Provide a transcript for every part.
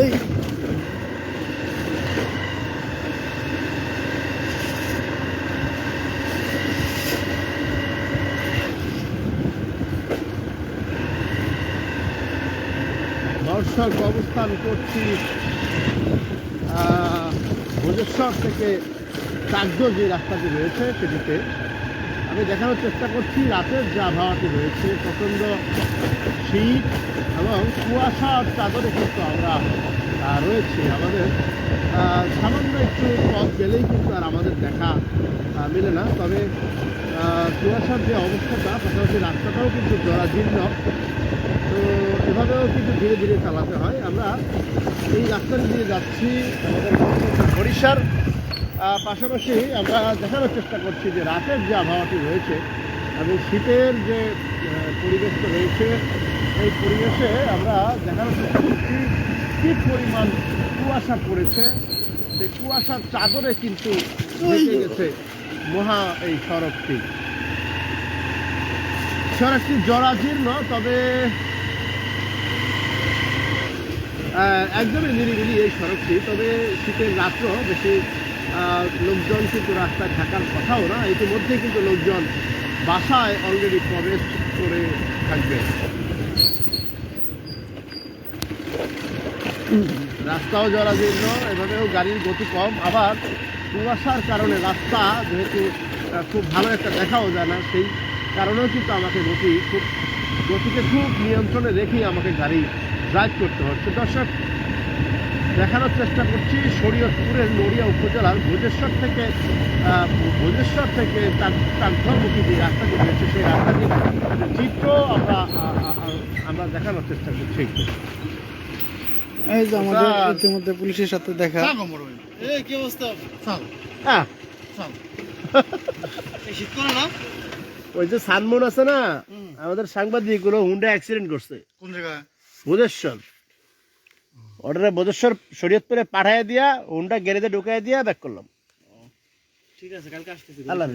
এই দর্শক অবস্থান করছি ভোজেশ্বর থেকে চাকদো যে রাস্তাটি রয়েছে সেটিতে। আমি দেখানোর চেষ্টা করছি রাতের যে আবহাওয়াটি রয়েছে প্রচণ্ড শীত এবং কুয়াশার চাদরে কিন্তু আমরা রয়েছি। আমাদের সামান্য একটু পথ গেলেই কিন্তু আর আমাদের দেখা মেলে না। তবে কুয়াশার যে অবস্থাটা পাশাপাশি রাস্তাটাও কিন্তু জরাজীর্ণ। তো এভাবেও কিন্তু ধীরে ধীরে চালাতে হয়। আমরা এই রাস্তাটি দিয়ে যাচ্ছি আমাদের আহ, পাশাপাশি আমরা দেখানোর চেষ্টা করছি যে রাতের যে আবহাওয়াটি রয়েছে এবং শীতের যে পরিবেশটা রয়েছে এই পরিবেশে আমরা দেখানোর চেষ্টা করছি কী পরিমাণ কুয়াশা পড়েছে। সেই কুয়াশার চাদরে কিন্তু ঢেকে গেছে মহা এই সড়কটি। সড়কটি জরাজীর্ণ তবে একদমই নিরিবিলি এই সড়কটি তবে শীতের রাত্র বেশি লোকজন কিন্তু রাস্তায় থাকার কথাও না, ইতিমধ্যে কিন্তু লোকজন বাসায় অলরেডি প্রবেশ করে থাকবে। রাস্তাও জরাজীর্ণ, এভাবেও গাড়ির গতি কম। আবার কুয়াশার কারণে রাস্তা যেহেতু খুব ভালো একটা দেখাও যায় না, সেই কারণেও কিন্তু আমাকে গতি, খুব গতিকে খুব নিয়ন্ত্রণে রেখেই আমাকে গাড়ি ড্রাইভ করতে হচ্ছে। দর্শক দেখানোর চেষ্টা করছি শরীয়তপুরের নড়িয়া উপজেলার ভোজেশ্বর থেকে ভোজেশ্বর থেকে টাকঘরমুখী যে রাস্তাটি রয়েছে সেই রাস্তাটি চিত্র আমরা আমরা দেখানোর চেষ্টা করছি। এই যে আমাদের। ইতিমধ্যে পুলিশের সাথে দেখা। এই কি অবস্থা? হ্যাঁ। ওই যে সানমন আছে না আমাদের সাংবাদিকগুলো হুন্ডা অ্যাক্সিডেন্ট করছে। কোন জায়গায়? বুধেশ্বর অর্ডারে বুধেশ্বর শরীয়তপুরে পাঠায় দিয়া হুন্ডা গ্যারেজে ঢুকাই দিয়া ব্যাক করলাম। ঠিক আছে কালকে আসতেছি। আল্লাহ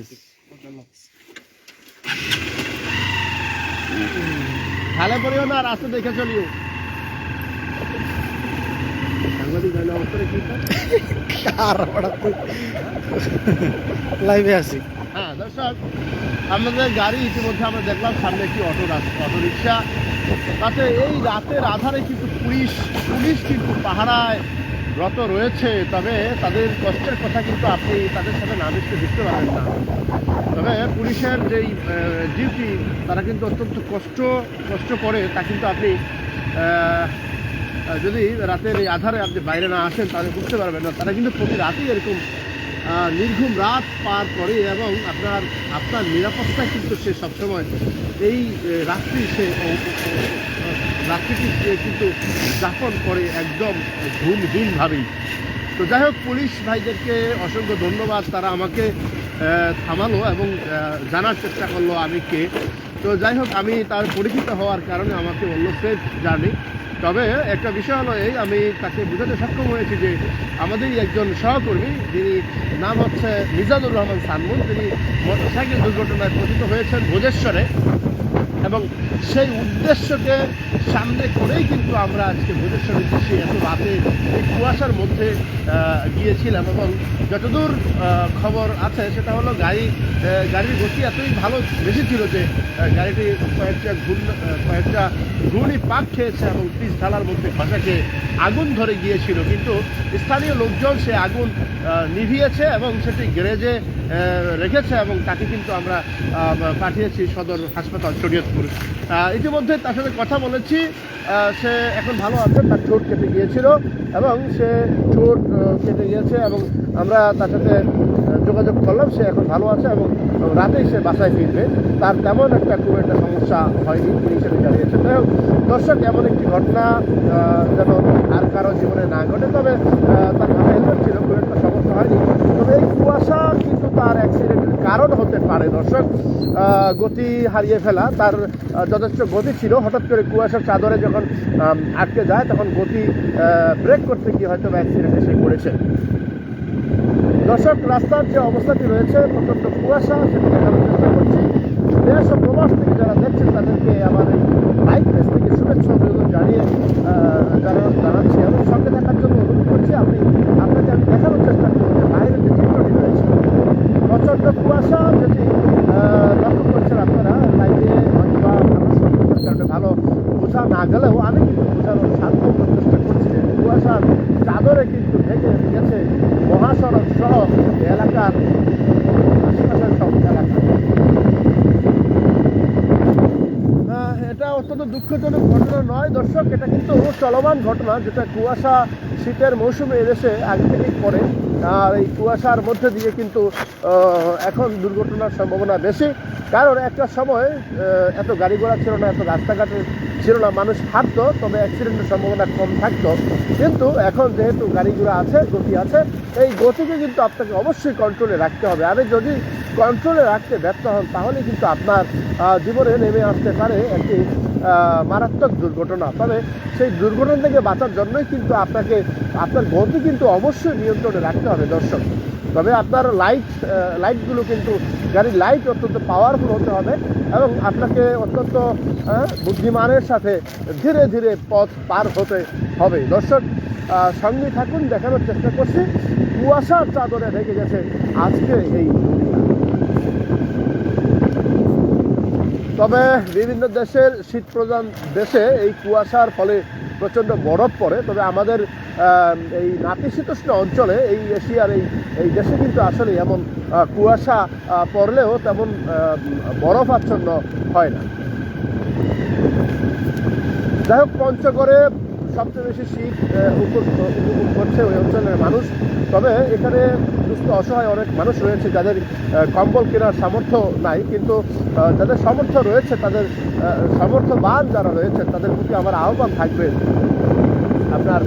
খালে পড়িও না রাস্তা দেখে চলিও। লাইভে আছি। হ্যাঁ দর্শক আমাদের গাড়ি ইতিমধ্যে আমরা দেখলাম সামনে একটি অটো অটো রিক্সা তাতে এই রাতের আধারে কিন্তু পুলিশ পুলিশ কিন্তু পাহারায় রত রয়েছে, তবে তাদের কষ্টের কথা কিন্তু আপনি তাদের সাথে না মিশতে দেখতে পারেন না। তবে পুলিশের যেই ডিউটি তারা কিন্তু অত্যন্ত কষ্ট কষ্ট করে, তা কিন্তু আপনি যদি রাতের এই আধারে আপনি বাইরে না আসেন, তাহলে বুঝতে পারবেন না। তারা কিন্তু প্রতি রাতেই এরকম নির্ঘুম রাত পার করে এবং আপনার আপনার নিরাপত্তা কিন্তু সে সবসময় এই রাত্রি সে রাত্রিটি কিন্তু যাপন করে একদম ঘুমহীনভাবেই। তো যাই হোক, পুলিশ ভাইদেরকে অসংখ্য ধন্যবাদ। তারা আমাকে থামালো এবং জানার চেষ্টা করল আমি কে। তো যাই হোক, আমি তার পরিচিত হওয়ার কারণে আমাকে বলল সেফ জার্নি তবে একটা বিষয় হলো এই, আমি তাকে বোঝাতে সক্ষম হয়েছি যে আমাদেরই একজন সহকর্মী, যিনি নাম হচ্ছে মিজাদুর রহমান সানমুন, তিনি মোটরসাইকেল দুর্ঘটনায় পতিত হয়েছেন ভোজেশ্বরে। এবং সেই উদ্দেশ্যকে সামনে করেই কিন্তু আমরা আজকে ভোজেশ্বরের দেশে এত রাতে এই কুয়াশার মধ্যে গিয়েছিলাম এবং যতদূর খবর আছে, সেটা হলো গাড়ি গাড়ির গতি এতই ভালো বেশি ছিল যে গাড়িটি কয়েকটা ঘূর্ণ কয়েকটা ঘূর্ণি পাক খেয়েছে এবং ঢালার মধ্যে ঘষা আগুন ধরে গিয়েছিল। কিন্তু স্থানীয় লোকজন সে আগুন নিভিয়েছে এবং সেটি গ্যারেজে রেখেছে এবং তাকে কিন্তু আমরা পাঠিয়েছি সদর হাসপাতাল শরীয়তপুর। ইতিমধ্যে তার সাথে কথা বলেছি। সে এখন ভালো আছে, তার চোট কেটে গিয়েছিল এবং সে চোট কেটে গিয়েছে এবং আমরা তার সাথে যোগাযোগ করলাম, সে এখন ভালো আছে এবং রাতেই সে বাসায় ফিরবে। তার তেমন একটা খুব একটা সমস্যা হয়নি, তিনি সেটা জানিয়েছেন যাই হোক, দর্শক, এমন একটি ঘটনা যেন আর কারও জীবনে না ঘটে, তবে তার মাথায় হেলমেট ছিল, খুব একটা সমস্যা হয়নি। তবে এই কুয়াশা কিন্তু তার অ্যাক্সিডেন্টের কারণ হতে পারে, দর্শক। গতি হারিয়ে ফেলা, তার যথেষ্ট গতি ছিল। হঠাৎ করে কুয়াশার চাদরে যখন আটকে যায়, তখন গতি ব্রেক করতে গিয়ে হয়তো অ্যাক্সিডেন্টে সে করেছে দর্শক, রাস্তার যে অবস্থাটি রয়েছে, প্রচণ্ড কুয়াশা সেটি দেখানোর চেষ্টা করছি। দেশ ও প্রবাস থেকে যারা দেখছেন তাদেরকে আমার বাইক রেস থেকে শুভেচ্ছা অভিনন্দন জানিয়ে আহ, জানা- জানাচ্ছি এবং সঙ্গে থাকার জন্য অনুরোধ করছি আপনি আপনাকে আমি দেখানোর চেষ্টা করব যে বাইরে যে চিত্রটি রয়েছে প্রচণ্ড কুয়াশা যদি আহ, লক্ষ্য করছেন আপনারা লাইটে হয়তো বা আমার সম্পর্কের কারণে ভালো বোঝা না গেলেও আমি কিন্তু বোঝানোর সাধ্য চেষ্টা করছি যে কুয়াশার চাদরে কিন্তু ঢেকে গেছে মহাসড়ক সহ এলাকার আশেপাশের সব এলাকা আহ, এটা অত্যন্ত দুঃখজনক ঘটনা নয় দর্শক এটা কিন্তু চলমান ঘটনা যেটা কুয়াশা শীতের মৌসুমে এদেশে আগে থেকেই পড়ে আর এই কুয়াশার মধ্যে দিয়ে কিন্তু এখন দুর্ঘটনার সম্ভাবনা বেশি। কারণ একটা সময় এত গাড়ি ঘোড়া ছিল না, এত রাস্তাঘাটে ছিল না, মানুষ হাঁটতো, তবে অ্যাক্সিডেন্টের সম্ভাবনা কম থাকতো। কিন্তু এখন যেহেতু গাড়ি ঘোড়া আছে, গতি আছে, এই গতিকে কিন্তু আপনাকে অবশ্যই কন্ট্রোলে রাখতে হবে। আর যদি কন্ট্রোলে রাখতে ব্যর্থ হন, তাহলে কিন্তু আপনার জীবনে নেমে আসতে পারে একটি মারাত্মক দুর্ঘটনা। তবে সেই দুর্ঘটনা থেকে বাঁচার জন্যই কিন্তু আপনাকে, আপনার গতি কিন্তু অবশ্যই নিয়ন্ত্রণে রাখতে হবে দর্শক। তবে আপনার লাইট লাইটগুলো কিন্তু গাড়ির লাইট অত্যন্ত পাওয়ারফুল হতে হবে এবং আপনাকে অত্যন্ত বুদ্ধিমানের সাথে ধীরে ধীরে পথ পার হতে হবে। দর্শক সঙ্গে থাকুন, দেখানোর চেষ্টা করছি। কুয়াশার চাদরে ঢেকে গেছে আজকে এই দুনিয়া তবে বিভিন্ন দেশের শীত প্রধান দেশে এই কুয়াশার ফলে প্রচণ্ড বরফ পড়ে। তবে আমাদের এই নাতিশীতোষ্ণ অঞ্চলে এই এশিয়ার এই এই দেশে কিন্তু আসলে এমন কুয়াশা পড়লেও তেমন বরফ আচ্ছন্ন হয় না। যাই হোক, পঞ্চগড়ে সবচেয়ে বেশি শীত উপভোগ করছে ওই অঞ্চলের মানুষ। তবে এখানে দুস্থ অসহায় অনেক মানুষ রয়েছে যাদের কম্বল কেনার সামর্থ্য নাই। কিন্তু যাদের সামর্থ্য রয়েছে, তাদের সামর্থ্যবান যারা রয়েছে তাদের প্রতি আমার আহ্বান থাকবে আপনার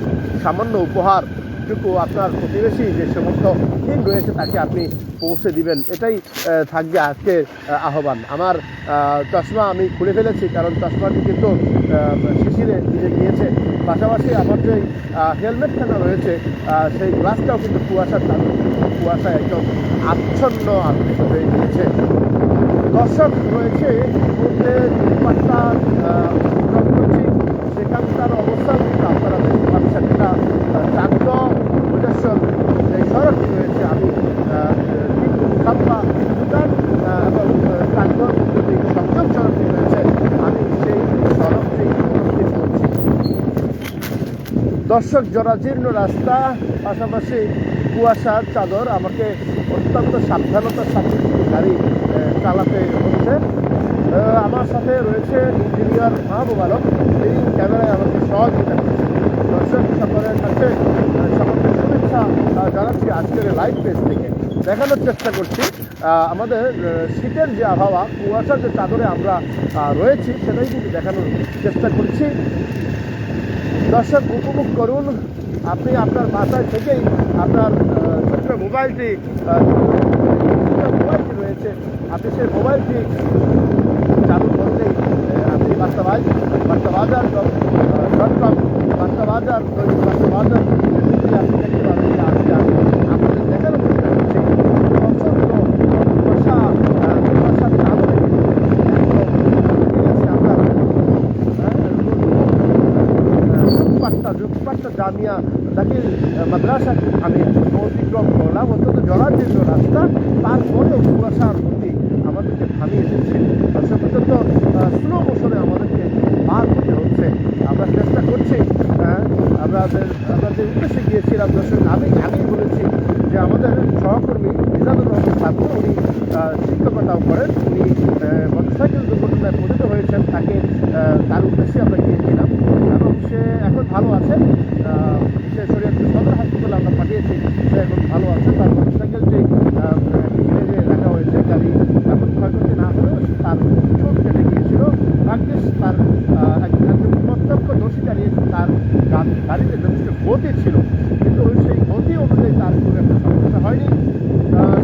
সামান্য উপহার। টুকু আপনার প্রতিবেশী যে সামর্থ্যহীন রয়েছে তাকে আপনি পৌঁছে দিবেন। এটাই থাকবে আজকের আহ্বান। আমার চশমা আমি খুলে ফেলেছি কারণ চশমাটি কিন্তু শিশিরে ভিজে গিয়েছে। পাশাপাশি আমার যে হেলমেটখানা রয়েছে সেই গ্লাসটাও কিন্তু কুয়াশার চাদর কুয়াশা একদম আচ্ছন্ন আবৃত হয়ে গিয়েছে। দর্শক রয়েছে মধ্যে পাঁচটা সেখানকার অবস্থা কিন্তু আপনারা দেখতে পাচ্ছেন এটা চান্দ প্রদর্শন যে রয়েছে। আমি খাম্পা ভুটান এবং চান্দ যে সংযোগ সড়কটি রয়েছে, আমি সেই সড়কটি উপস্থিত দর্শক, জরাজীর্ণ রাস্তা, পাশাপাশি কুয়াশার চাদর আমাকে অত্যন্ত সাবধানতার সাথে গাড়ি চালাতে হচ্ছে। আমার সাথে রয়েছে ইঞ্জিনিয়ার মাহবুব আলম। তিনি ক্যামেরায় আমাকে সহযোগিতা করছে দর্শক, সকলের কাছে সকলকে শুভেচ্ছা জানাচ্ছি আজকের লাইভ পেজ থেকে। দেখানোর চেষ্টা করছি। আমাদের শীতের যে আবহাওয়া, কুয়াশার যে চাদরে আমরা রয়েছি, সেটাই কিন্তু দেখানোর চেষ্টা করছি। দর্শক, উপভোগ করুন। আপনি আপনার বাসায় থেকেই আপনার ছোট্ট মোবাইলটি মোবাইলটি রয়েছে, আপনি সেই মোবাইলটি চালু করলেই আপনি বার্তা বাজ বার্তা বাজার ডট কম বার্তা বাজার দৈনিক বার্তা বাজার জামিয়া জাকির মাদ্রাসা আমি অতিক্রম করলাম, অত্যন্ত জলাজীর্ণ রাস্তা, তারপরেও কুয়াশার প্রতি আমাদেরকে থামিয়ে দিচ্ছে সে পর্যন্ত স্লো মোশনে আমাদেরকে পার হতে হচ্ছে আমরা চেষ্টা করছি হ্যাঁ, আমাদের আমরা যে উদ্দেশ্যে গিয়েছিলাম দর্শক আমি আগেই বলেছি যে আমাদের সহকর্মী মিজানুর রহমান ছাত্র উনি আহ, শিক্ষকতাও করেন উনি মোটরসাইকেল দুর্ঘটনায় পতিত হয়েছেন তাকে আহ, তার উদ্দেশ্যে আমরা গিয়েছিলাম এবং সে এখন ভালো আছে আহ, সে শরীয়তপুর সদর হাসপাতালে আমরা পাঠিয়েছি সে এখন ভালো আছে তার মোটরসাইকেলটি আহ, গ্যারেজে রাখা হয়েছে গাড়ি এখন ক্ষয়ক্ষতি না হলেও তার চোট কেটে গিয়েছিল ভাগ্যিস তার আহ, এক- একজন প্রত্যক্ষদর্শী জানিয়েছে তার গা- গাড়িতে যথেষ্ট গতি ছিল। কিন্তু সেই গতি অনুযায়ী তার খুব একটা সমস্যা হয়নি।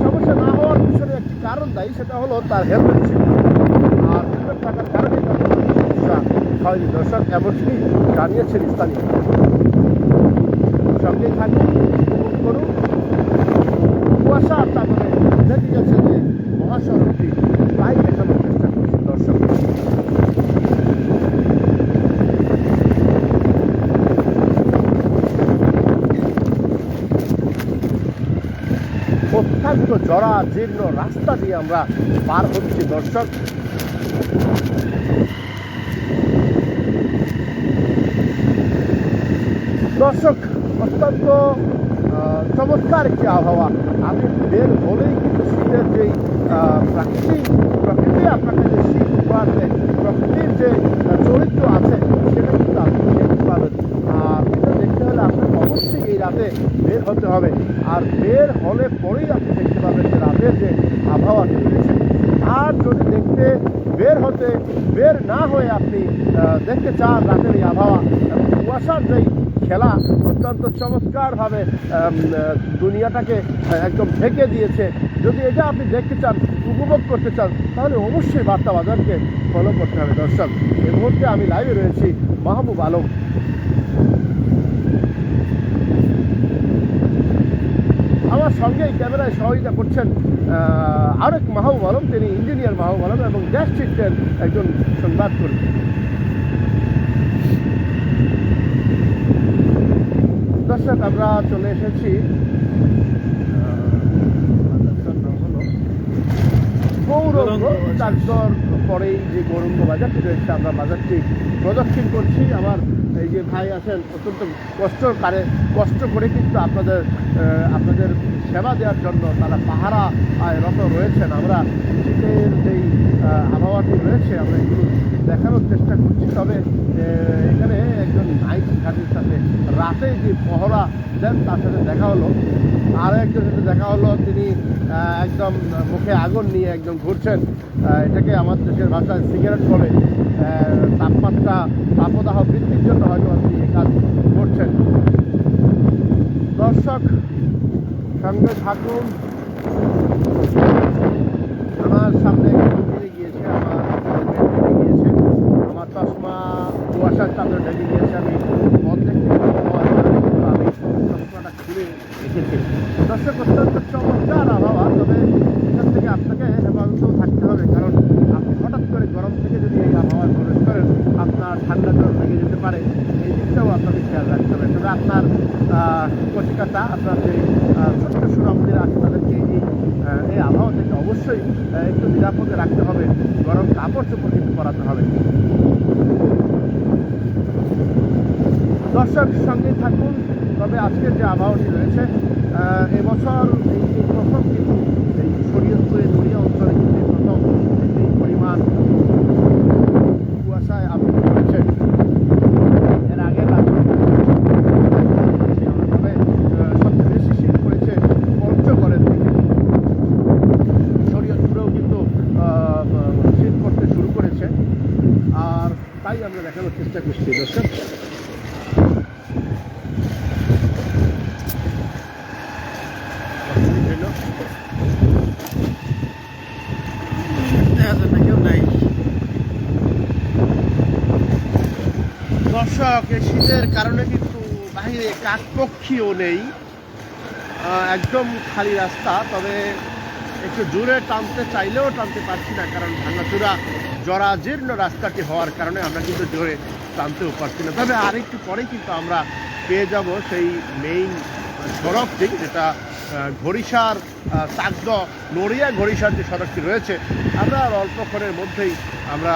সমস্যা না হওয়ার পিছনে একটি কারণ দায়ী, সেটা হলো তার হেলমেট ছিল আর হেলমেট থাকার কারণে হয়নি দর্শক এমনটি জানিয়েছেন স্থানীয় সঙ্গে থাকুন উপভোগ করুন কুয়াশা তারপরে দেখে গেছে যে মহাসড়কটি তাই দেখানোর চেষ্টা করছি দর্শক জরা জীর্ণ রাস্তা দিয়ে আমরা পার হচ্ছি দর্শক। দর্শক অত্যন্ত চমৎকার একটি আবহাওয়া। আমি বের হলেই কিন্তু শীতের আহ, প্রাকৃতিক প্রকৃতি আপনাকে যে শীত বাড়বে প্রকৃতির যে চরিত্র আছে সেটা কিন্তু আপনি দেখতে পাবেন। আর এটা দেখতে হলে আপনাকে অবশ্যই এই রাতে বের হতে হবে। আর বের হলে পরেই আপনি দেখতে পাবেন যে রাতের যে আবহাওয়াটি রয়েছে আর যদি দেখতে বের হতে, বের না হয়ে আপনি দেখতে চান রাতের এই আবহাওয়া এবং কুয়াশার যেই খেলা অত্যন্ত চমৎকারভাবে দুনিয়াটাকে একদম ঢেকে দিয়েছে। যদি এটা আপনি দেখতে চান, উপভোগ করতে চান, তাহলে অবশ্যই বার্তা বাজারকে ফলো করতে হবে। দর্শক, এই মুহূর্তে আমি লাইভে রয়েছি, মাহবুব আলম। আমার সঙ্গেই ক্যামেরায় সহযোগিতা করছেন আরেক মাহবুব আলম তিনি ইঞ্জিনিয়ার মাহবুব আলম এবং গ্যাস চিত্রের একজন সংবাদকর্মী দর্শক, আমরা চলে এসেছি গৌরঙ্গ চাকদর পরেই যে গৌরঙ্গ বাজারটি রয়েছে আমরা বাজারটি প্রদক্ষিণ করছি। আমার এই যে ভাই আছেন, অত্যন্ত কষ্ট করে কষ্ট করে কিন্তু আপনাদের আপনাদের সেবা দেওয়ার জন্য তারা পাহারা রত রয়েছেন। আমরা শীতের যেই আবহাওয়াটি রয়েছে, আমরা এগুলো দেখানোর চেষ্টা করছি। তবে এখানে একজন নাইট ঘাটের সাথে রাতে যে পহরা দেন, তার সাথে দেখা হলো। আর একজন সাথে দেখা হলো, তিনি একদম মুখে আগুন নিয়ে একদম ঘুরছেন। এটাকে আমার দেশের ভাষায় সিগারেট বলে। তাপমাত্রা, তাপদাহ বৃদ্ধির জন্য হয়তো আপনি এই কাজ করছেন। দর্শক, সঙ্গে থাকুন। আমার সামনে গিয়েছে আমার হেলমেট ঢেকে গিয়েছে আমার চশমা কুয়াশার চাদর ঢেকে গিয়েছে আমি অর্ধেক থেকে হওয়ার কারণে কিন্তু আমি চশমাটা খুলে রেখেছি দর্শক অত্যন্ত চমৎকার আবহাওয়া তবে এখান থেকে আপনাকে হেফাজতেও থাকতে হবে কারণ আপনি হঠাৎ করে গরম থেকে যদি এই আবহাওয়ায় প্রবেশ করেন আপনার ঠান্ডা জ্বর লেগে যেতে পারে এই দিকটাও আপনাকে খেয়াল রাখতে হবে তবে আপনার কচিকাতা আপনার যে আহ, ছোট্ট সুরমদের আছে তাদেরকে এই আহ, এই আবহাওয়া থেকে অবশ্যই আহ, একটু নিরাপদে রাখতে হবে গরম কাপড় চোপড় কিন্তু পরাতে হবে দর্শক সঙ্গে থাকুন, তবে আজকের যে আবহাওয়াটি রয়েছে এবছর এই প্রথম কিন্তু এই শরীয়তপুরের নড়িয়া অঞ্চলে কিন্তু প্রথম এই পরিমাণ কুয়াশায় আবৃত করেছে এর আগে তবে আহ, সবচেয়ে বেশি শীত পড়েছে পঞ্চগড়ের দিকে শরীয়তপুরেও কিন্তু আহ, শীত পড়তে শুরু করেছে আর তাই আমরা দেখানোর চেষ্টা করছি দর্শক দেখা যায় না কেউ নাই এই শীতের কারণে কিন্তু বাইরে কাকপক্ষীও নেই। একদম খালি রাস্তা, তবে একটু জোরে টানতে চাইলেও টানতে পারছি না, কারণ ভাঙাচুরা জরাজীর্ণ রাস্তাটি হওয়ার কারণে আমরা কিন্তু জোরে টানতেও পারছি না। তবে আরেকটু পরেই কিন্তু আমরা পেয়ে যাব সেই মেইন সড়কটি, যেটা ঘড়িসার চাকদ নড়িয়া ঘড়িসার যে সড়কটি রয়েছে, আমরা আর অল্পক্ষণের মধ্যেই আমরা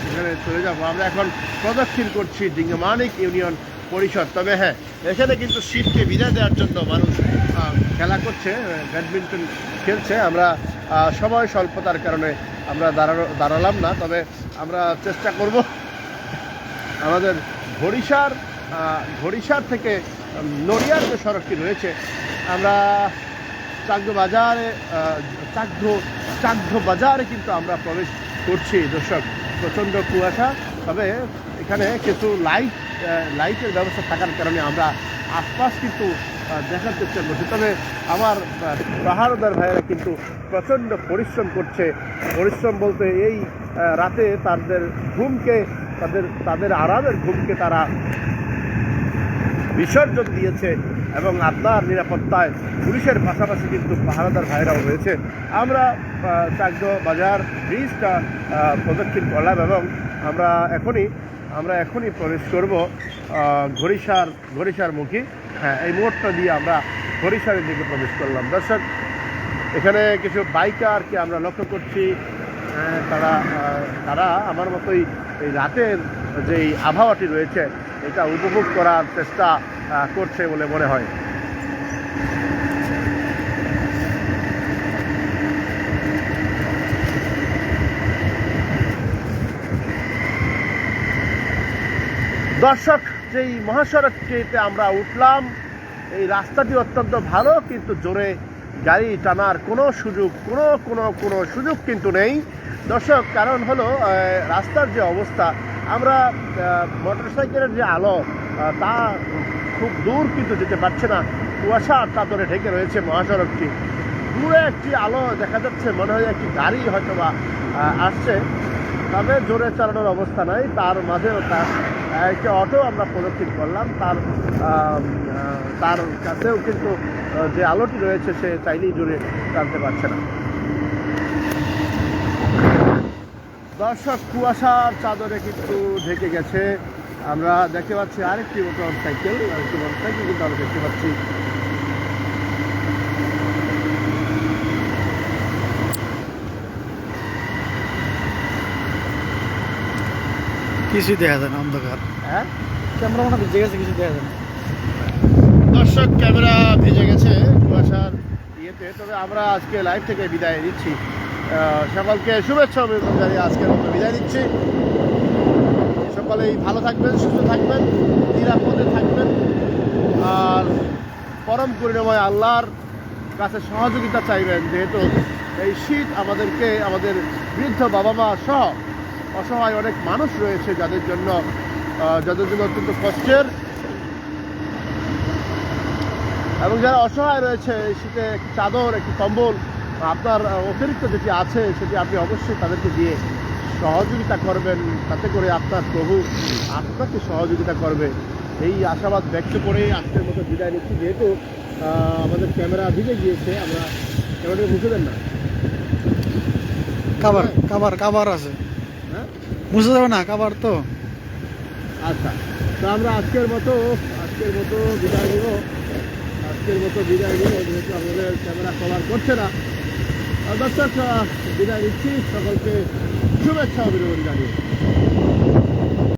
সেখানে চলে যাব। আমরা এখন প্রদক্ষিণ করছি ডিঙ্গমানিক ইউনিয়ন পরিষদ। তবে হ্যাঁ এখানে কিন্তু শীতকে বিদায় দেওয়ার জন্য মানুষ খেলা করছে ব্যাডমিন্টন খেলছে। আমরা সময় স্বল্পতার কারণে আমরা দাঁড়ানো, দাঁড়ালাম না, তবে আমরা চেষ্টা করব আমাদের ঘড়িসার ঘড়িসার থেকে নড়িয়ার যে সড়কটি রয়েছে আমরা চাকদো বাজারে চাকদো চাকদো বাজারে কিন্তু আমরা প্রবেশ করছি, দর্শক। প্রচণ্ড কুয়াশা, তবে এখানে কিছু লাইট লাইটের ব্যবস্থা থাকার কারণে আমরা আশপাশ কিন্তু দেখার চেষ্টা করছি। তবে আমার পাহাড়দার ভাইয়েরা কিন্তু প্রচণ্ড পরিশ্রম করছে। পরিশ্রম বলতে এই রাতে তাদের ঘুমকে, তাদের তাদের আরামের ঘুমকে তারা বিসর্জন দিয়েছে। এবং আপনার নিরাপত্তায় পুলিশের পাশাপাশি কিন্তু পাহারাদার ভাইরাও রয়েছে। আমরা চাকদ বাজার ব্রিজটা প্রদক্ষিণ করলাম এবং আমরা এখনই আমরা এখনই প্রবেশ করব ঘড়িসার ঘড়িসার মুখী। হ্যাঁ এই মোড়টা দিয়ে আমরা ঘড়িসারের দিকে প্রবেশ করলাম। দর্শক এখানে কিছু বাইকারকে আমরা লক্ষ্য করছি। আহ, তারা তারা আমার মতোই এই রাতের যেই আবহাওয়াটি রয়েছে এটা উপভোগ করার চেষ্টা করছে বলে মনে হয়। দর্শক, যেই মহাসড়কটিতে আমরা উঠলাম, এই রাস্তাটি অত্যন্ত ভালো, কিন্তু জোরে গাড়ি টানার কোনো সুযোগ, কোনো কোনো কোনো সুযোগ কিন্তু নেই। দর্শক, কারণ হলো রাস্তার যে অবস্থা, আমরা মোটরসাইকেলের যে আলো তা খুব দূর কিন্তু যেতে পারছে না। কুয়াশার চাদরে ঢেকে রয়েছে মহাসড়কটি। দূরে একটি আলো দেখা যাচ্ছে, মনে হয় একটি গাড়ি হয়তো বা আসছে। তবে জোরে চালানোর অবস্থা নাই। তার মাঝেও তার একটি অটো আমরা পদক্ষেপ করলাম। তার তার কাছেও কিন্তু যে আলোটি রয়েছে, সে চাইলেই জোরে টানতে পারছে না। দর্শক, কুয়াশার চাদরে কিন্তু ঢেকে গেছে। আমরা দেখতে পাচ্ছি আরেকটি মোটর সাইকেল আরেকটি মোটর সাইকেল কিন্তু আমরা দেখতে পাচ্ছি। দেখা যায় না অন্ধকার। হ্যাঁ? ক্যামেরা মনে ভিজে গেছে কিছু দেখা যায় না। দর্শক ক্যামেরা ভিজে গেছে কুয়াশার ইয়েতে তবে আমরা আজকে লাইভ থেকে বিদায় দিচ্ছি সকলকে শুভেচ্ছা অভিনন্দন জানিয়ে আজকের মতো বিদায় দিচ্ছি সকলেই ভালো থাকবেন, সুস্থ থাকবেন, নিরাপদে থাকবেন। আর পরম করুণাময় আল্লাহর কাছে সহযোগিতা চাইবেন, যেহেতু এই শীত আমাদেরকে, আমাদের বৃদ্ধ বাবা মা সহ অসহায় অনেক মানুষ রয়েছে যাদের জন্য যাদের জন্য অত্যন্ত কষ্টের। এবং যারা অসহায় রয়েছে, এই শীতে চাদর, একটি কম্বল, আপনার অতিরিক্ত যেটি আছে, সেটি আপনি অবশ্যই তাদেরকে দিয়ে সহযোগিতা করবেন তাতে করে আপনার প্রভু আপনাকে সহযোগিতা করবে। এই আশাবাদ ব্যক্ত করে আজকের মতো বিদায় নিচ্ছি। যেহেতু আমাদের ক্যামেরা ভিজে গিয়েছে আমরা ক্যামেরাটা মুছে দেন না। কাবার কাবার কাবার আছে। হ্যাঁ? মুছে যাবে না কাবার তো। আচ্ছা তো আমরা আজকের মতো আজকের মতো বিদায় নিব। আজকের মতো বিদায় নিব যেহেতু আমাদের ক্যামেরা কভার করছে না। দর্শক বিদায় নিচ্ছি। সকলকে শুভেচ্ছা অভিনন্দন জানিয়ে